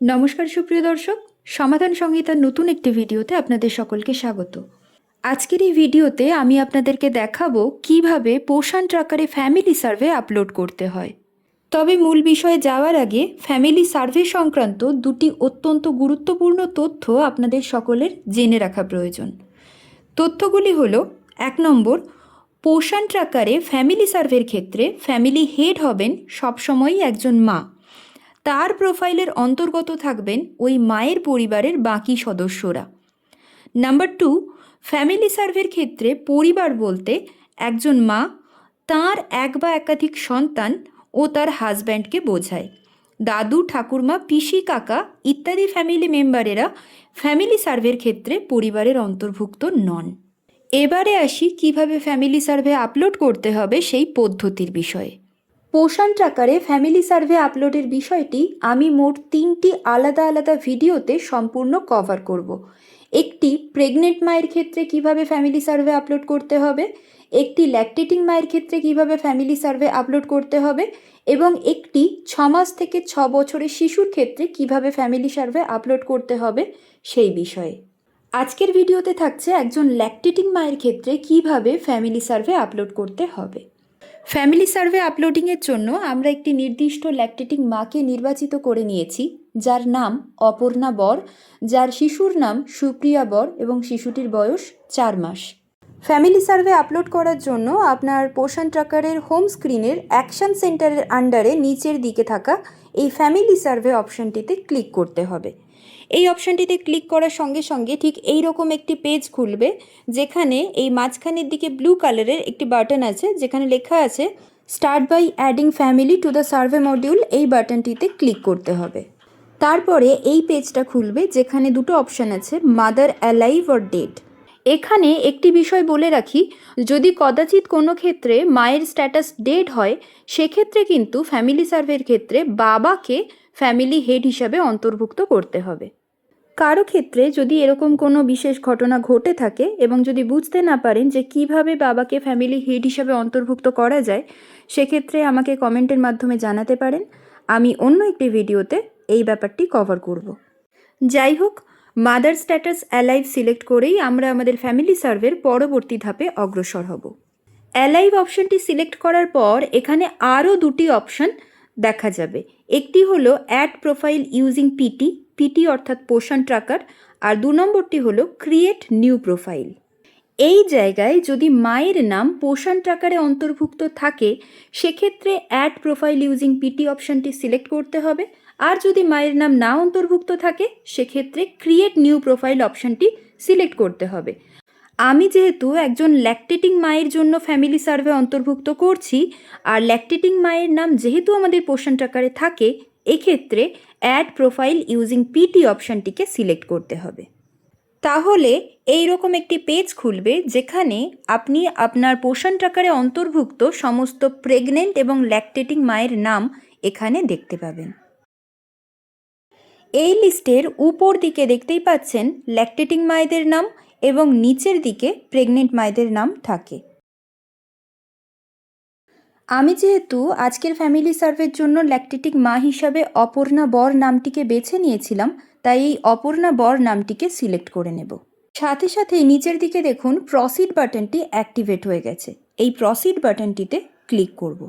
নমস্কার সুপ্রিয় দর্শক, সমাধান সংহিতার নতুন একটি ভিডিওতে আপনাদের সকলকে স্বাগত। আজকের এই ভিডিওতে আমি আপনাদেরকে দেখাবো কীভাবে পোষণ ট্রাকারে ফ্যামিলি সার্ভে আপলোড করতে হয়। তবে মূল বিষয়ে যাওয়ার আগে ফ্যামিলি সার্ভে সংক্রান্ত দুটি অত্যন্ত গুরুত্বপূর্ণ তথ্য আপনাদের সকলের জেনে রাখা প্রয়োজন। তথ্যগুলি হলো, এক নম্বর, পোষণ ট্রাকারে ফ্যামিলি সার্ভের ক্ষেত্রে ফ্যামিলি হেড হবেন সবসময়ই একজন মা। তার প্রোফাইলের অন্তর্গত থাকবেন ওই মায়ের পরিবারের বাকি সদস্যরা। নাম্বার টু, ফ্যামিলি সার্ভের ক্ষেত্রে পরিবার বলতে একজন মা তার এক বা একাধিক সন্তান ও তার হাজব্যান্ডকে বোঝায়। দাদু, ঠাকুরমা, পিসি, কাকা ইত্যাদি ফ্যামিলি মেম্বারেরা ফ্যামিলি সার্ভের ক্ষেত্রে পরিবারের অন্তর্ভুক্ত নন। এবারে আসি কীভাবে ফ্যামিলি সার্ভে আপলোড করতে হবে সেই পদ্ধতির বিষয়ে। পোষণ ট্রাকারে ফ্যামিলি সার্ভে আপলোডের বিষয়টি আমি মোট তিনটি আলাদা আলাদা ভিডিওতে সম্পূর্ণ কভার করব। একটি প্রেগনেন্ট মায়ের ক্ষেত্রে কীভাবে ফ্যামিলি সার্ভে আপলোড করতে হবে, একটি ল্যাকটেটিং মায়ের ক্ষেত্রে কীভাবে ফ্যামিলি সার্ভে আপলোড করতে হবে, এবং একটি ছ মাস থেকে ছ বছরের শিশুর ক্ষেত্রে কীভাবে ফ্যামিলি সার্ভে আপলোড করতে হবে সেই বিষয়ে। আজকের ভিডিওতে থাকছে একজন ল্যাকটেটিং মায়ের ক্ষেত্রে কীভাবে ফ্যামিলি সার্ভে আপলোড করতে হবে। ফ্যামিলি সার্ভে আপলোডিংয়ের জন্য আমরা একটি নির্দিষ্ট ল্যাকটেটিং মাকে নির্বাচিত করে নিয়েছি, যার নাম অপর্ণা বর, যার শিশুর নাম সুপ্রিয়া বর এবং শিশুটির বয়স চার মাস। ফ্যামিলি সার্ভে আপলোড করার জন্য আপনার পোষণ ট্রাকারের হোম স্ক্রিনের অ্যাকশন সেন্টারের আন্ডারে নিচের দিকে থাকা এই ফ্যামিলি সার্ভে অপশনটিতে ক্লিক করতে হবে। এই অপশনটিতে ক্লিক করার সঙ্গে সঙ্গে ঠিক এই রকম একটি পেজ খুলবে, যেখানে এই মাঝখানের দিকে ব্লু কালারের একটি বাটন আছে, যেখানে লেখা আছে start by adding family to the survey module এই বাটনটিতে ক্লিক করতে হবে। তারপরে এই পেজটা খুলবে, যেখানে দুটো অপশান আছে মাদার অ্যালাইভ অর ডেড এখানে একটি বিষয় বলে রাখি, যদি কদাচিৎ কোনো ক্ষেত্রে মায়ের স্ট্যাটাস ডেড হয়, সেক্ষেত্রে কিন্তু ফ্যামিলি সার্ভের ক্ষেত্রে বাবাকে ফ্যামিলি হেড হিসাবে অন্তর্ভুক্ত করতে হবে। কারও ক্ষেত্রে যদি এরকম কোনো বিশেষ ঘটনা ঘটে থাকে এবং যদি বুঝতে না পারেন যে কীভাবে বাবাকে ফ্যামিলি হেড হিসাবে অন্তর্ভুক্ত করা যায়, সেক্ষেত্রে আমাকে কমেন্টের মাধ্যমে জানাতে পারেন। আমি অন্য একটি ভিডিওতে এই ব্যাপারটি কভার করব। যাই হোক মাদার স্ট্যাটাস অ্যালাইভ সিলেক্ট করেই আমরা আমাদের ফ্যামিলি সার্ভের পরবর্তী ধাপে অগ্রসর হব। অ্যালাইভ অপশনটি সিলেক্ট করার পর এখানে আরও দুটি অপশন দেখা যাবে। একটি হলো add profile using PT PT অর্থাৎ পোষণ ট্রাকার আর দু নম্বরটি হলো ক্রিয়েট নিউ প্রোফাইল। এই জায়গায় যদি মায়ের নাম পোষণ ট্রাকারে অন্তর্ভুক্ত থাকে, সেক্ষেত্রে অ্যাড প্রোফাইল ইউজিং পিটি অপশনটি সিলেক্ট করতে হবে আর যদি মায়ের নাম না অন্তর্ভুক্ত থাকে, সেক্ষেত্রে ক্রিয়েট নিউ প্রোফাইল অপশনটি সিলেক্ট করতে হবে। আমি যেহেতু একজন ল্যাকটেটিং মায়ের জন্য ফ্যামিলি সার্ভে অন্তর্ভুক্ত করছি, আর ল্যাকটেটিং মায়ের নাম যেহেতু আমাদের পোষণ ট্রাকারে থাকে, এক্ষেত্রে অ্যাড প্রোফাইল ইউজিং পিটি অপশানটিকে সিলেক্ট করতে হবে। তাহলে এই রকম একটি পেজ খুলবে, যেখানে আপনি আপনার পোষণ ট্রাকারে অন্তর্ভুক্ত সমস্ত প্রেগনেন্ট এবং ল্যাকটেটিং মায়ের নাম এখানে দেখতে পাবেন। এই লিস্টের উপর দিকে দেখতেই পাচ্ছেন ল্যাকটেটিং মায়েদের নাম এবং নিচের দিকে প্রেগনেন্ট মায়েদের নাম থাকে। আমি যেহেতু আজকের ফ্যামিলি সার্ভের জন্য ল্যাকটেটিক মা হিসাবে অপর্ণা বর নামটিকে বেছে নিয়েছিলাম, তাই এই অপর্ণা বর নামটিকে সিলেক্ট করে নেব। সাথে সাথে নিচের দিকে দেখুন প্রসিড বাটনটি অ্যাক্টিভেট হয়ে গেছে। এই প্রসিড বাটনটিতে ক্লিক করব।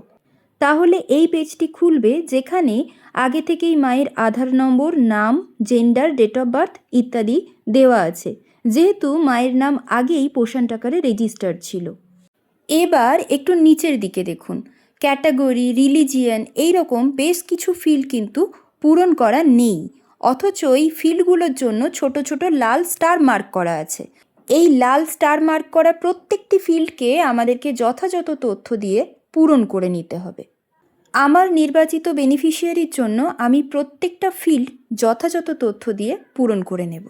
তাহলে এই পেজটি খুলবে যেখানে আগে থেকেই মায়ের আধার নম্বর, নাম জেন্ডার ডেট অফ বার্থ ইত্যাদি দেওয়া আছে। যেহেতু মায়ের নাম আগেই পোষণ টাকারে রেজিস্টার্ড ছিল। এবার একটু নিচের দিকে দেখুন। ক্যাটাগরি রিলিজিয়ান এই রকম বেশ কিছু ফিল্ড কিন্তু পূরণ করা নেই। অথচ এই ফিল্ডগুলোর জন্য ছোট ছোট লাল স্টার মার্ক করা আছে। এই লাল স্টার মার্ক করা প্রত্যেকটি ফিল্ডকে আমাদেরকে যথাযথ তথ্য দিয়ে পূরণ করে নিতে হবে। আমার নির্বাচিত বেনিফিশিয়ারির জন্য আমি প্রত্যেকটা ফিল্ড যথাযথ তথ্য দিয়ে পূরণ করে নেব।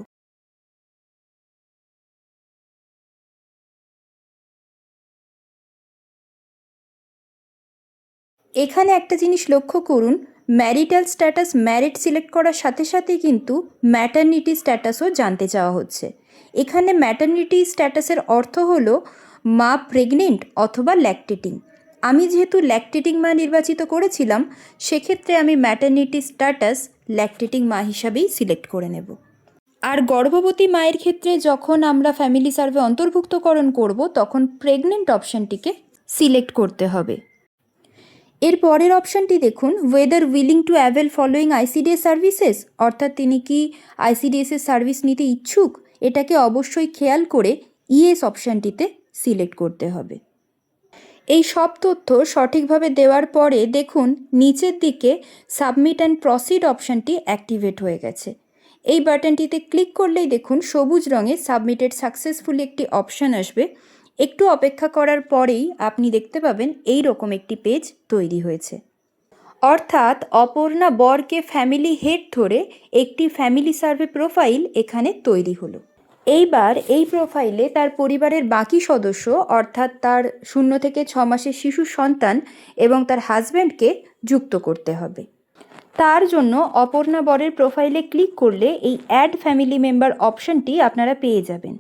এখানে একটা জিনিস লক্ষ্য করুন ম্যারিটাল স্ট্যাটাস ম্যারিট সিলেক্ট করার সাথে সাথে কিন্তু ম্যাটার্নিটি স্ট্যাটাসও জানতে চাওয়া হচ্ছে। এখানে ম্যাটার্নিটি স্ট্যাটাসের অর্থ হলো মা প্রেগনেন্ট অথবা ল্যাকটেটিং আমি যেহেতু ল্যাকটেটিং মা নির্বাচিত করেছিলাম, সেক্ষেত্রে আমি ম্যাটার্নিটি স্ট্যাটাস ল্যাকটেটিং মা হিসাবেই সিলেক্ট করে নেব। আর গর্ভবতী মায়ের ক্ষেত্রে যখন আমরা ফ্যামিলি সার্ভে অন্তর্ভুক্তকরণ করব, তখন প্রেগনেন্ট অপশানটিকে সিলেক্ট করতে হবে। এর পরের অপশানটি দেখুন whether willing to avail following ICDS services অর্থাৎ তিনি কি আইসিডিএসের সার্ভিস নিতে ইচ্ছুক, এটাকে অবশ্যই খেয়াল করে ইএস অপশানটিতে সিলেক্ট করতে হবে। এই সব তথ্য সঠিকভাবে দেওয়ার পরে দেখুন, নিচের দিকে সাবমিট অ্যান্ড প্রসিড অপশানটি অ্যাক্টিভেট হয়ে গেছে। এই বাটনটিতে ক্লিক করলেই দেখুন, সবুজ রঙে সাবমিটেড সাকসেসফুলি একটি অপশান আসবে। একটু অপেক্ষা করার পরেই আপনি দেখতে পাবেন এই রকম একটি পেজ তৈরি হয়েছে। অর্থাৎ অপর্ণা বরকে ফ্যামিলি হেড ধরে একটি ফ্যামিলি সার্ভে প্রোফাইল এখানে তৈরি হলো। এইবার এই প্রোফাইলে তার পরিবারের বাকি সদস্য, অর্থাৎ তার শূন্য থেকে ছ মাসের শিশু সন্তান এবং তার হাজব্যান্ডকে যুক্ত করতে হবে। তার জন্য অপর্ণা বরের প্রোফাইলে ক্লিক করলে এই অ্যাড ফ্যামিলি মেম্বার অপশনটি আপনারা পেয়ে যাবেন।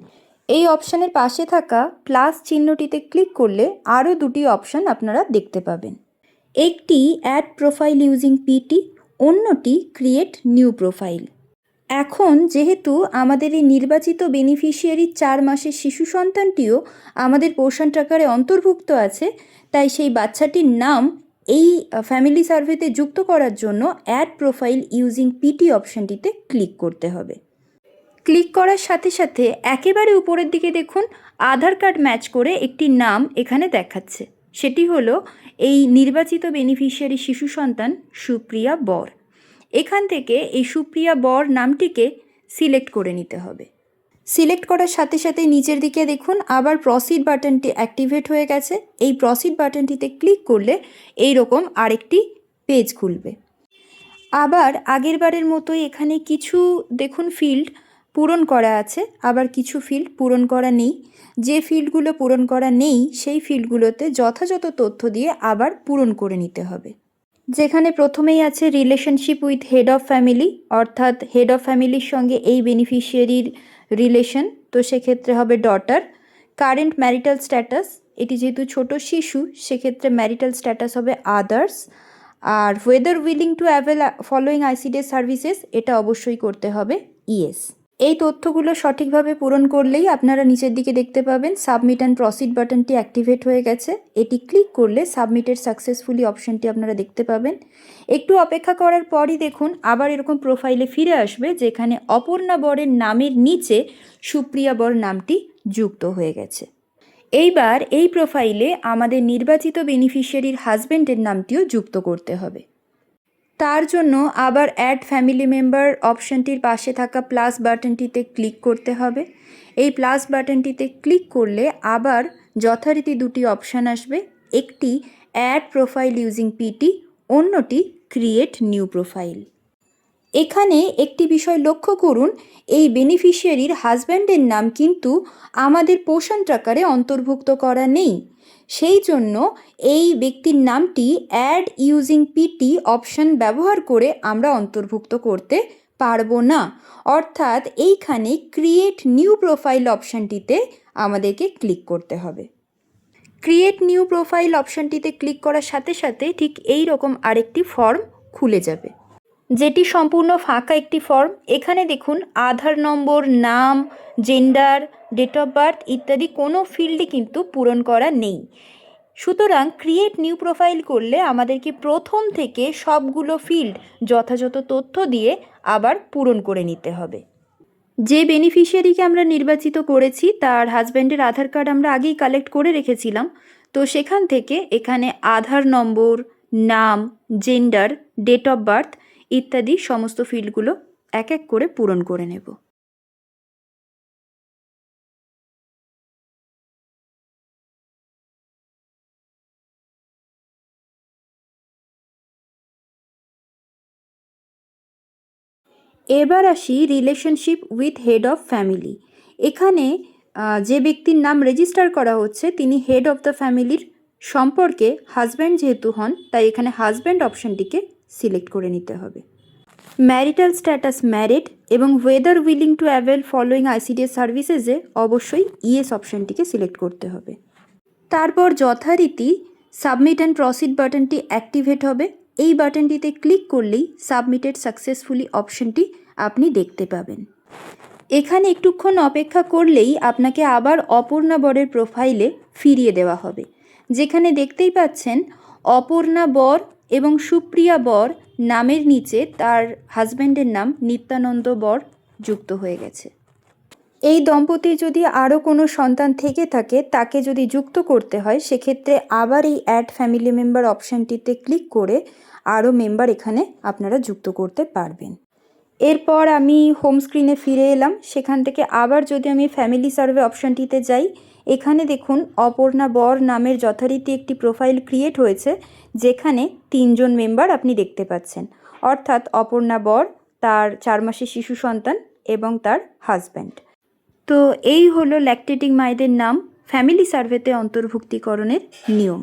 এই অপশানের পাশে থাকা প্লাস চিহ্নটিতে ক্লিক করলে আরও দুটি অপশান আপনারা দেখতে পাবেন। একটি অ্যাড প্রোফাইল ইউজিং পিটি অন্যটি ক্রিয়েট নিউ প্রোফাইল এখন যেহেতু আমাদের এই নির্বাচিত বেনিফিশিয়ারির চার মাসের শিশু সন্তানটিও আমাদের পোষণ ট্রাকারে অন্তর্ভুক্ত আছে, তাই সেই বাচ্চাটির নাম এই ফ্যামিলি সার্ভেতে যুক্ত করার জন্য অ্যাড প্রোফাইল ইউজিং পিটি অপশানটিতে ক্লিক করতে হবে। ক্লিক করার সাথে সাথে একেবারে উপরের দিকে দেখুন, আধার কার্ড ম্যাচ করে একটি নাম এখানে দেখাচ্ছে। সেটি হলো এই নির্বাচিত বেনিফিশিয়ারি শিশু সন্তান সুপ্রিয়া বর। এখান থেকে এই সুপ্রিয়া বর নামটিকে সিলেক্ট করে নিতে হবে। সিলেক্ট করার সাথে সাথে নিচের দিকে দেখুন, আবার প্রসিড বাটনটি অ্যাক্টিভেট হয়ে গেছে। এই প্রসিড বাটনটিতে ক্লিক করলে এই রকম আরেকটি পেজ খুলবে। আবার আগের বারের মতোই এখানে কিছু দেখুন ফিল্ড পূরণ করা আছে, আবার কিছু ফিল্ড পূরণ করা নেই। যে ফিল্ডগুলো পূরণ করা নেই, সেই ফিল্ডগুলোতে যথাযথ তথ্য দিয়ে আবার পূরণ করে নিতে হবে। যেখানে প্রথমেই আছে relationship with head of family অর্থাৎ হেড অফ ফ্যামিলির সঙ্গে এই বেনিফিশিয়ারির রিলেশন তো সেক্ষেত্রে হবে ডটার কারেন্ট ম্যারিটাল স্ট্যাটাস এটি যেহেতু ছোট শিশু, সেক্ষেত্রে ম্যারিটাল স্ট্যাটাস হবে others R whether willing to avail following ICDS services এটা অবশ্যই করতে হবে ইএস এই তথ্যগুলো সঠিকভাবে পূরণ করলেই আপনারা নিচের দিকে দেখতে পাবেন সাবমিট অ্যান্ড প্রসিড বাটনটি অ্যাক্টিভেট হয়ে গেছে। এটি ক্লিক করলে সাবমিটেড সাকসেসফুলি অপশনটি আপনারা দেখতে পাবেন। একটু অপেক্ষা করার পরই দেখুন আবার এরকম প্রোফাইলে ফিরে আসবে যেখানে অপর্ণা বরের নামের নিচে সুপ্রিয়া বর নামটি যুক্ত হয়ে গেছে। এইবার এই প্রোফাইলে আমাদের নির্বাচিত বেনিফিশিয়ারির হাজব্যান্ডের নামটিও যুক্ত করতে হবে। তার জন্য আবার অ্যাড ফ্যামিলি মেম্বার অপশানটির পাশে থাকা প্লাস বাটনটিতে ক্লিক করতে হবে। এই প্লাস বাটনটিতে ক্লিক করলে আবার যথারীতি দুটি অপশান আসবে। একটি অ্যাড প্রোফাইল ইউজিং পিটি অন্যটি ক্রিয়েট নিউ প্রোফাইল এখানে একটি বিষয় লক্ষ্য করুন, এই বেনিফিশিয়ারির হাজব্যান্ডের নাম কিন্তু আমাদের পোষণ ট্রাকারে অন্তর্ভুক্ত করা নেই। সেই জন্য এই ব্যক্তির নামটি অ্যাড ইউজিং পিটি অপশন ব্যবহার করে আমরা অন্তর্ভুক্ত করতে পারব না। অর্থাৎ এইখানে ক্রিয়েট নিউ প্রোফাইল অপশানটিতে আমাদেরকে ক্লিক করতে হবে। ক্রিয়েট নিউ প্রোফাইল অপশানটিতে ক্লিক করার সাথে সাথে ঠিক এই রকম আরেকটি ফর্ম খুলে যাবে। যেটি সম্পূর্ণ ফাঁকা একটি ফর্ম এখানে দেখুন আধার নম্বর, নাম জেন্ডার ডেট অফ বার্থ ইত্যাদি কোনো ফিল্ডই কিন্তু পূরণ করা নেই। সুতরাং ক্রিয়েট নিউ প্রোফাইল করলে আমাদেরকে প্রথম থেকে সবগুলো ফিল্ড যথাযথ তথ্য দিয়ে আবার পূরণ করে নিতে হবে। যে বেনিফিশিয়ারিকে আমরা নির্বাচিত করেছি, তার হাজব্যান্ডের আধার কার্ড আমরা আগেই কালেক্ট করে রেখেছিলাম। তো সেখান থেকে এখানে আধার নম্বর, নাম জেন্ডার ডেট অফ বার্থ ইত্যাদি সমস্ত ফিল্ডগুলো এক এক করে পূরণ করে নেব। এবার আসি relationship with head of family এখানে যে ব্যক্তির নাম রেজিস্টার করা হচ্ছে, তিনি হেড অফ দ্য ফ্যামিলির সম্পর্কে হাজব্যান্ড যেহেতু হন, তাই এখানে হাজব্যান্ড অপশনটিকে সিলেক্ট করে নিতে হবে। ম্যারিটাল স্ট্যাটাস ম্যারিড এবং whether willing to avail following ICDS সার্ভিসেসে অবশ্যই ইএস অপশনটিকে সিলেক্ট করতে হবে। তারপর যথারীতি সাবমিট অ্যান্ড প্রসিড বাটনটি অ্যাক্টিভেট হবে। এই বাটনটিতে ক্লিক করলেই সাবমিটেড সাকসেসফুলি অপশনটি আপনি দেখতে পাবেন। এখানে একটুক্ষণ অপেক্ষা করলেই আপনাকে আবার অপর্ণা বরের প্রোফাইলে ফিরিয়ে দেওয়া হবে। যেখানে দেখতেই পাচ্ছেন, অপর্ণা বর এবং সুপ্রিয়া বর নামের নিচে তার হাজব্যান্ডের নাম নিত্যানন্দ বর যুক্ত হয়ে গেছে। এই দম্পতির যদি আরও কোনো সন্তান থেকে থাকে, তাকে যদি যুক্ত করতে হয়, সেক্ষেত্রে আবার এই অ্যাড ফ্যামিলি মেম্বার অপশানটিতে ক্লিক করে আরও মেম্বার এখানে আপনারা যুক্ত করতে পারবেন। এরপর আমি হোম স্ক্রিনে ফিরে এলাম। সেখান থেকে আবার যদি আমি ফ্যামিলি সার্ভে অপশানটিতে যাই এখানে দেখুন অপর্ণা বর নামের যথারীতি একটি প্রোফাইল ক্রিয়েট হয়েছে, যেখানে তিনজন মেম্বার আপনি দেখতে পাচ্ছেন। অর্থাৎ অপর্ণা বর, তার চার মাসের শিশু সন্তান এবং তার হাজব্যান্ড তো এই হলো ল্যাকটেটিক মায়েদের নাম। ফ্যামিলি সার্ভেতে অন্তর্ভুক্তিকরণের নিয়ম।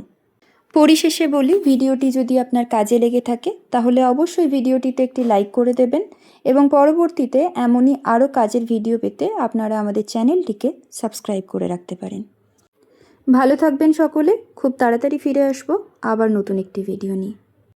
পরিশেষে বলি, ভিডিওটি যদি আপনার কাজে লেগে থাকে, তাহলে অবশ্যই ভিডিওটিতে একটি লাইক করে দেবেন এবং পরবর্তীতে এমনই আরও কাজের ভিডিও পেতে আপনারা আমাদের চ্যানেলটিকে সাবস্ক্রাইব করে রাখতে পারেন। ভালো থাকবেন সকলে, খুব তাড়াতাড়ি ফিরে আসব আবার নতুন একটি ভিডিও নিয়ে।